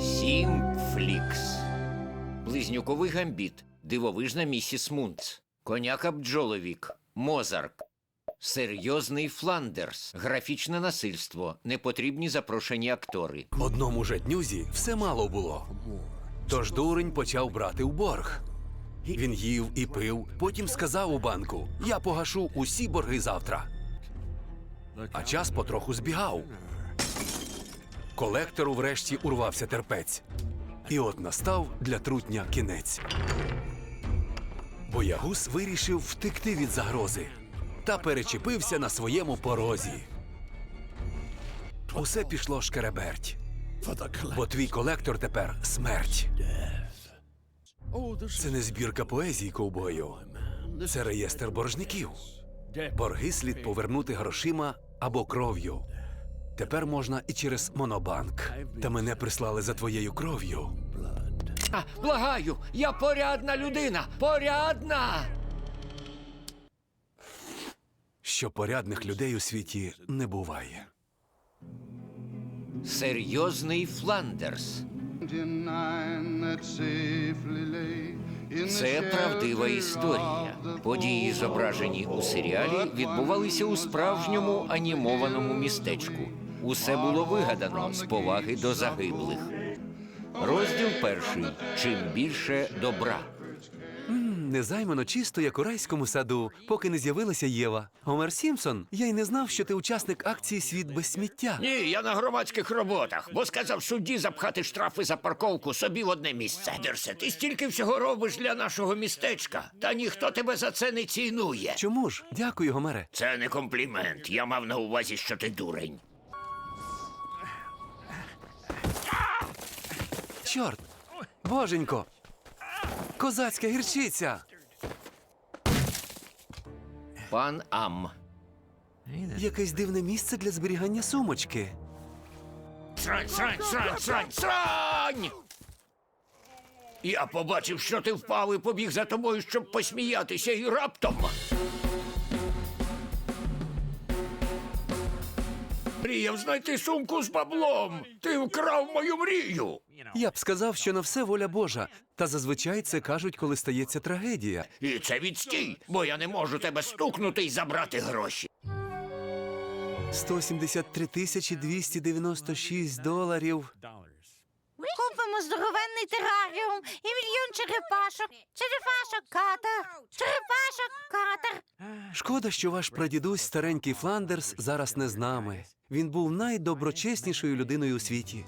Сім флікс. Близнюковий гамбіт. Дивовижна місіс Мунц. Коняка бджоловік. Мозарк. Серйозний Фландерс. Графічне насильство. Непотрібні запрошені актори. Одному же днюзі все мало було. Тож дурень почав брати в борг. Він їв і пив, потім сказав у банку: Я погашу усі борги завтра. А час потроху збігав. Колектору врешті урвався терпець. І от настав для трутня кінець. Боягуз вирішив втекти від загрози та перечепився на своєму порозі. Усе пішло шкереберть. Бо твій колектор тепер смерть. Це не збірка поезій ковбою. Це реєстр боржників. Борги слід повернути грошима або кров'ю. Тепер можна і через монобанк. Та мене прислали за твоєю кров'ю. А, благаю, я порядна людина! Порядна! Що порядних людей у світі не буває. Серйозний Фландерс. Це правдива історія. Події, зображені у серіалі, відбувалися у справжньому анімованому містечку. Усе було вигадано з поваги до загиблих. Розділ перший. Чим більше добра. Незаймано чисто, як у райському саду, поки не з'явилася Єва. Гомер Сімпсон, я й не знав, що ти учасник акції Світ без сміття. Ні, я на громадських роботах, бо сказав судді запхати штрафи за парковку собі в одне місце. Дерсе, ти стільки всього робиш для нашого містечка, та ніхто тебе за це не цінує. Чому ж? Дякую, Гомере. Це не комплімент. Я мав на увазі, що ти дурень. Чорт! Боженько! Козацька гірчиця! Пан Ам. Якесь дивне місце для зберігання сумочки. Срань, срань, срань, срань, срань! Я побачив, що ти впав і побіг за тобою, щоб посміятися, і раптом. Мріяв знайти сумку з баблом. Ти вкрав мою мрію. Я б сказав, що на все воля Божа. Та зазвичай це кажуть, коли стається трагедія. І це відстій, бо я не можу тебе стукнути і забрати гроші. 173 тисячі 296 доларів. Купимо здоровенний тераріум і мільйон черепашок. Черепашок катер. Черепашок катер. Шкода, що ваш прадідусь, старенький Фландерс, зараз не з нами. Він був найдоброчеснішою людиною у світі.